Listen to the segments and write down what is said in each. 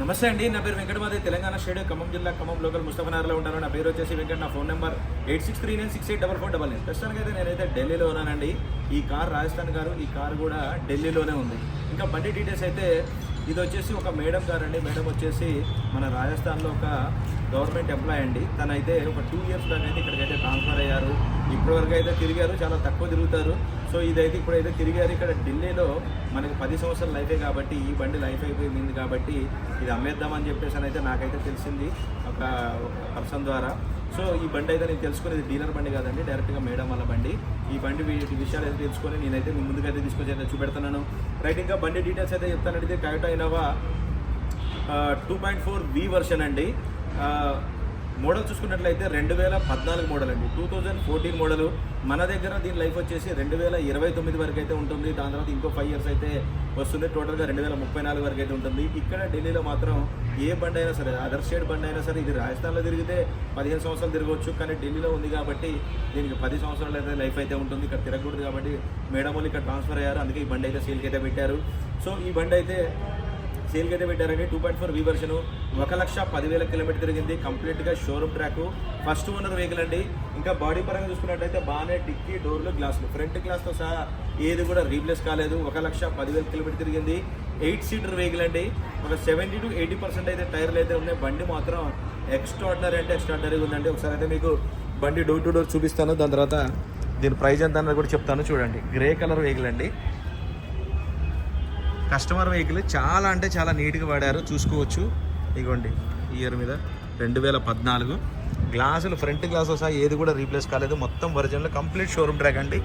నమస్తే అండి నా పేరు వెంకటమాది తెలంగాణ స్టేట్ ఖమ్మం జిల్లా ఖమ్మం లోకల్ ముస్తఫనగర్లో ఉంటాను నా పేరు వచ్చేసి వెంకట నా phone number eight six three nine six eight double four double nine. ప్రస్తుతానికి అయితే నేనైతే ఢిల్లీలో ఉన్నానండి. ఈ కార్ రాజస్థాన్ కారు ఈ కార్ కూడా ఢిల్లీలోనే ఉంది. ఇంకా బండి డీటెయిల్స్ అయితే ఇది వచ్చేసి ఒక మేడం గారు అండి. మేడం వచ్చేసి మన రాజస్థాన్లో ఒక గవర్నమెంట్ ఎంప్లాయ్ అండి. తనైతే ఒక టూ ఇయర్స్ దాకా అయితే ఇక్కడికైతే ట్రాన్స్ఫర్ అయ్యారు. ఇప్పటివరకు అయితే తిరిగారు చాలా తక్కువ తిరుగుతారు. సో ఇదైతే ఇప్పుడైతే తిరిగారు ఇక్కడ ఢిల్లీలో మనకి పది సంవత్సరాల లైఫే కాబట్టి ఈ బండి లైఫ్ అయిపోయింది కాబట్టి ఇది అమ్మేద్దామని చెప్పేసి అని అయితే నాకైతే తెలిసింది ఒక పర్సన్ ద్వారా. సో ఈ బండి అయితే నేను తెలుసుకునేది డీలర్ బండి కాదండి డైరెక్ట్గా మేడం వాళ్ళ బండి. ఈ బండి విషయాలు అయితే తెలుసుకొని నేనైతే మీ ముందుకైతే తీసుకొచ్చి అయితే చూపెడుతున్నాను. రైట్ ఇంకా బండి డీటెయిల్స్ అయితే చెప్తానంటే correct అయినవా two point four V version అండి. మోడల్ చూసుకున్నట్లయితే రెండు వేల పద్నాలుగు మోడల్ అండి. టూ థౌజండ్ ఫోర్టీన్ మోడల్ మన దగ్గర దీని లైఫ్ వచ్చేసి రెండు వేల ఇరవై తొమ్మిది వరకు అయితే ఉంటుంది. దాని తర్వాత ఇంకో ఫైవ్ ఇయర్స్ అయితే వస్తుంది. టోటల్గా రెండు వేల ముప్పై నాలుగు వరకు అయితే ఉంటుంది. ఇక్కడ ఢిల్లీలో మాత్రం ఏ బండి అయినా సరే అదర్ స్టేట్ బండి అయినా సరే ఇది రాజస్థాన్లో తిరిగితే పదిహేను సంవత్సరాలు తిరగవచ్చు. కానీ ఢిల్లీలో ఉంది కాబట్టి దీనికి పది సంవత్సరాలు అయితే లైఫ్ అయితే ఉంటుంది. ఇక్కడ తిరగకూడదు కాబట్టి మేడం వాళ్ళు ఇక్కడ ట్రాన్స్ఫర్ అయ్యారు. అందుకే ఈ బండి అయితే సీల్కి అయితే పెట్టారు. సో ఈ బండి అయితే సేల్కి అయితే పెట్టారండి. Two point four V version ఒక లక్ష పదివేల కిలోమీటర్ తిరిగింది. కంప్లీట్గా showroom track first owner vehicle అండి. ఇంకా బాడీ పరంగా చూసుకున్నట్టయితే బాగానే టిక్కీ డోర్లు గ్లాసులు ఫ్రంట్ గ్లాస్తో సహా ఏది కూడా రీప్లేస్ కాలేదు. ఒక లక్ష పదివేల కిలోమీటర్ తిరిగింది. ఎయిట్ సీటర్ వెహికల్ అండి. ఒక సెవెంటీ టు ఎయిటీ పర్సెంట్ అయితే టైర్లు అయితే ఉన్నాయి. బండి మాత్రం ఎక్స్ట్రాడినరీ అంటే ఎక్స్ట్రాడినరీ ఉందండి. ఒకసారి అయితే మీకు బండి డోర్ టు డోర్ చూపిస్తాను. దాని తర్వాత దీని ప్రైజ్ ఎంత అన్నది కూడా చెప్తాను. చూడండి. గ్రే కలర్ వెహికల్ అండి. కస్టమర్ వెహికల్ చాలా అంటే చాలా నీట్గా వాడారు. చూసుకోవచ్చు. ఇగోండి ఇయర్ మీద రెండు వేల పద్నాలుగు. గ్లాసులు ఫ్రంట్ గ్లాస్ సహా ఏది కూడా రీప్లేస్ కాలేదు. మొత్తం ఒరిజినల్ కంప్లీట్ షోరూమ్ ట్రాక్ అండి.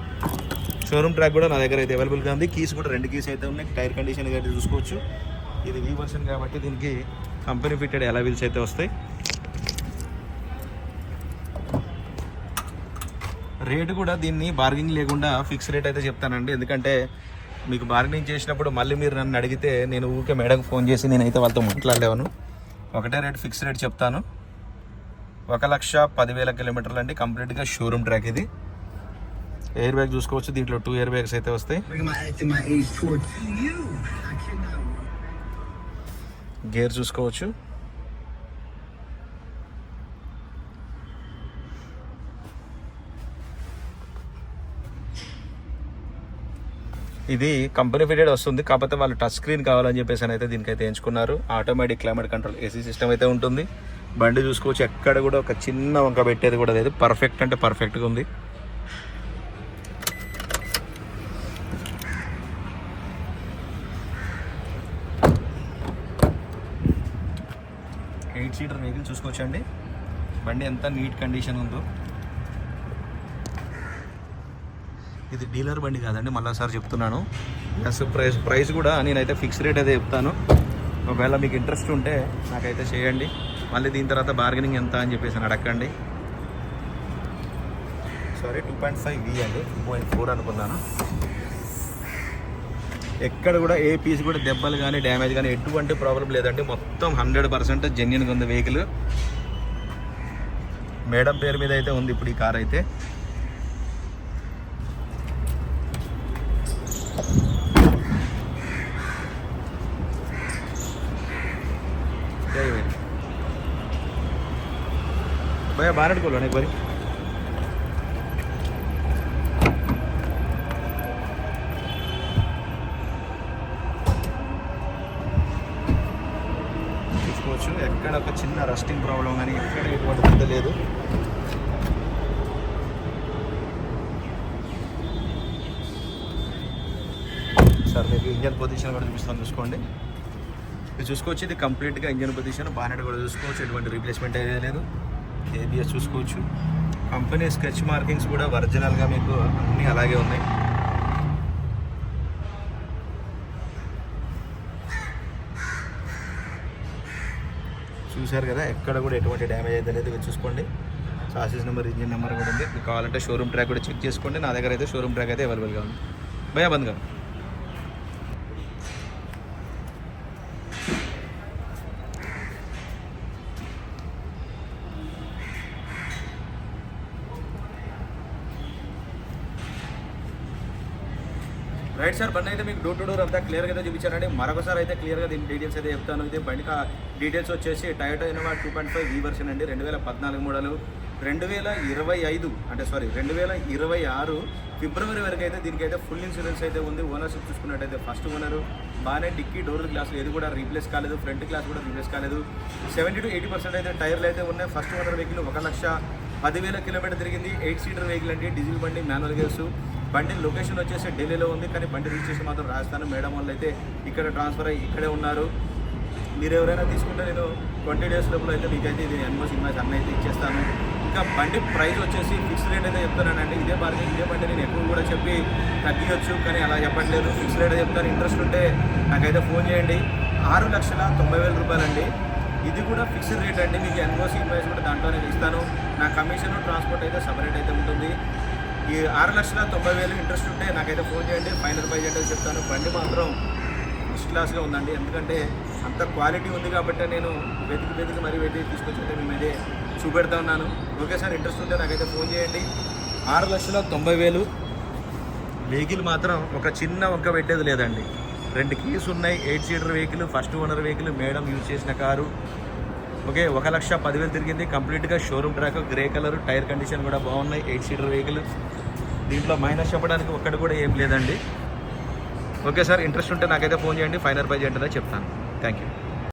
షోరూమ్ ట్రాక్ కూడా నా దగ్గర అయితే అవైలబుల్గా ఉంది. కీస్ కూడా రెండు కీస్ అయితే ఉన్నాయి. టైర్ కండిషన్ అయితే చూసుకోవచ్చు. ఇది వీ వర్షన్ కాబట్టి దీనికి కంపెనీ ఫిట్టెడ్ ఎలా వీల్స్ అయితే వస్తాయి. రేటు కూడా దీన్ని బార్గింగ్ లేకుండా ఫిక్స్ రేట్ అయితే చెప్తానండి. ఎందుకంటే మీకు బార్గెనింగ్ చేసినప్పుడు మళ్ళీ మీరు నన్ను అడిగితే నేను ఊరికే మేడంకి ఫోన్ చేసి నేనైతే వాళ్ళతో మాట్లాడలేవను. ఒకటే రేట్ ఫిక్స్ రేట్ చెప్తాను. ఒక లక్ష పదివేల కిలోమీటర్లు అండి కంప్లీట్గా షోరూమ్ ట్రాక్ ఇది. ఎయిర్ బ్యాగ్ చూసుకోవచ్చు దీంట్లో టూ ఎయిర్ బ్యాగ్స్ అయితే వస్తాయి. గేర్ చూసుకోవచ్చు. ఇది కంపెనీ ఫిటెడ్ వస్తుంది కాకపోతే వాళ్ళు టచ్ స్క్రీన్ కావాలని చెప్పేసి అని అయితే దీనికైతే ఎంచుకున్నారు. Automatic climate control AC system అయితే ఉంటుంది. బండి చూసుకోవచ్చు ఎక్కడ కూడా ఒక చిన్న వంక పెట్టేది కూడా లేదు. పర్ఫెక్ట్ అంటే పర్ఫెక్ట్గా ఉంది. ఎయిట్ సీటర్ వెహికల్ చూసుకోవచ్చండి. బండి ఎంత నీట్ కండిషన్ ఉందో. ఇది డీలర్ బండి కాదండి మళ్ళీసారి చెప్తున్నాను. ప్లస్ ప్రైస్ ప్రైస్ కూడా నేనైతే ఫిక్స్ రేట్ అయితే చెప్తాను. ఒకవేళ మీకు ఇంట్రెస్ట్ ఉంటే నాకైతే చేయండి. మళ్ళీ దీని తర్వాత బార్గెనింగ్ ఎంత అని చెప్పేసి అడగండి. Sorry two point five V అండి టూ పాయింట్ ఫోర్ అనుకున్నాను. ఎక్కడ కూడా ఏ పీస్ కూడా దెబ్బలు కానీ డ్యామేజ్ కానీ ఎటువంటి ప్రాబ్లం లేదండి. మొత్తం హండ్రెడ్ పర్సెంట్ జెన్యున్గా ఉంది వెహికల్ మేడం పేరు మీద అయితే ఉంది ఇప్పుడు ఈ కార్ అయితే. భయ్యా బాగా అడుకోలో నీకు మరి? చూసుకోవచ్చు. ఎక్కడ ఒక చిన్న రస్టింగ్ ప్రాబ్లం కానీ ఎక్కడ ఎటువంటి పెద్ద లేదు. సార్ మీకు ఇంజన్ పొజిషన్ కూడా చూపిస్తాను చూసుకోండి. ఇది చూసుకోవచ్చు ఇది కంప్లీట్గా ఇంజన్ పొజిషన్ బానెట్ కూడా చూసుకోవచ్చు ఎటువంటి రీప్లేస్మెంట్ అయితే లేదు. కేబిఎస్ చూసుకోవచ్చు. కంపెనీ స్కెచ్ మార్కింగ్స్ కూడా ఒరిజినల్గా మీకు అన్నీ అలాగే ఉన్నాయి. చూశారు కదా ఎక్కడ కూడా ఎటువంటి డ్యామేజ్ అయితే లేదు. చూసుకోండి. సాసెస్ నెంబర్ ఇంజిన్ నెంబర్ కూడా ఉంది. కావాలంటే షోరూమ్ ట్రాక్ కూడా చెక్ చేసుకోండి. నా దగ్గర అయితే షోరూమ్ ట్రాక్ అయితే అవైలబుల్గా ఉంది. భయా బంద్గా రైట్ సార్ బండి అయితే మీకు డోర్ టు డోర్ అంతా క్లియర్గా అయితే చూపించానండి మరొకసారి అయితే క్లియర్గా దీని డీటెయిల్స్ అయితే చెప్తాను. ఇది బండి డీటెయిల్స్ వచ్చేసి Toyota Innova two point five ఈ వర్షన్ అండి. రెండు వేల పద్నాలుగు మోడలు రెండు వేల ఇరవై ఐదు అంటే సారీ రెండు వేల ఇరవై ఆరు ఫిబ్రవరి వరకు అయితే దీనికైతే ఫుల్ ఇన్సూరెన్స్ అయితే ఉంది. ఓనర్షిప్ చూసుకున్నట్టయితే ఫస్ట్ ఓనరు బాగానే డిక్కీ డోర్ గ్లాస్ ఏది కూడా రీప్లేస్ కాలేదు. ఫ్రంట్ గ్లాస్ కూడా రీప్లేస్ కాలేదు. సెవెంటీ టు ఎయిటీ పర్సెంట్ అయితే టైర్లు అయితే ఉన్నాయి. ఫస్ట్ ఓనర్ వెహికల్ ఒక లక్ష పదివేల కిలోమీటర్ తిరిగింది. ఎయిట్ సీటర్ వెహికల్ అండి. డీజిల్ బండి మాన్యువల్ గేర్స్ బండి లొకేషన్ వచ్చేసి ఢిల్లీలో ఉంది కానీ బండి రిజిస్ట్రేషన్ మాత్రం రాజస్థాన్ మేడం వాళ్ళు అయితే ఇక్కడ ట్రాన్స్ఫర్ అయ్యి ఇక్కడే ఉన్నారు. మీరు ఎవరైనా తీసుకుంటే నేను ట్వంటీ డేస్ లోపల అయితే మీకైతే ఇది ఎన్మోస్ ఇన్వాయిస్ అన్నీ అయితే ఇచ్చేస్తాను. ఇంకా బండి ప్రైస్ వచ్చేసి ఫిక్స్ రేట్ అయితే చెప్తానండి ఇదే బండి ఇదే బండి నేను ఎక్కువ కూడా చెప్పి తగ్గియొచ్చు కానీ అలా చెప్పట్లేదు. ఫిక్స్ రేట్ చెప్తాను ఇంట్రెస్ట్ ఉంటే నాకైతే ఫోన్ చేయండి. ఆరు లక్షల తొంభై వేల రూపాయలండి. ఇది కూడా ఫిక్స్డ్ రేట్ అండి. మీకు ఎన్ఓసి ఇన్వాయిస్ కూడా దాంట్లో నేను ఇస్తాను. నా కమిషన్ ట్రాన్స్పోర్ట్ అయితే సపరేట్ అయితే ఉంటుంది. ఈ ఆరు లక్షల తొంభై వేలు ఇంట్రెస్ట్ ఉంటే నాకైతే ఫోన్ చేయండి ఫైనల్ ప్రైజ్ అంటే చెప్తాను. బండి మాత్రం ఫస్ట్ క్లాస్గా ఉందండి. ఎందుకంటే అంత క్వాలిటీ ఉంది కాబట్టి నేను వెతికి వెతికి మరీ వెతికి తీసుకొచ్చి అయితే చూపెడతా ఉన్నాను. ఓకే సార్ ఇంట్రెస్ట్ ఉంటే నాకైతే ఫోన్ చేయండి. ఆరు లక్షల తొంభై వేలు. వెహికల్ మాత్రం ఒక చిన్న ఒక్క పెట్టేది లేదండి. రెండు కీస్ ఉన్నాయి eight seater vehicle first owner vehicle madam use చేసిన కారు. ఓకే ఒక లక్ష పదివేలు తిరిగింది. కంప్లీట్గా showroom track grey colour tyre condition కూడా బాగున్నాయి. Eight seater vehicle. దీంట్లో మైనస్ చెప్పడానికి ఒక్కటి కూడా ఏం లేదండి. ఓకే సార్ ఇంట్రెస్ట్ ఉంటే నాకైతే ఫోన్ చేయండి. ఫైనల్ ప్రైజ్ ఏంటో చెప్తాను. Thank you.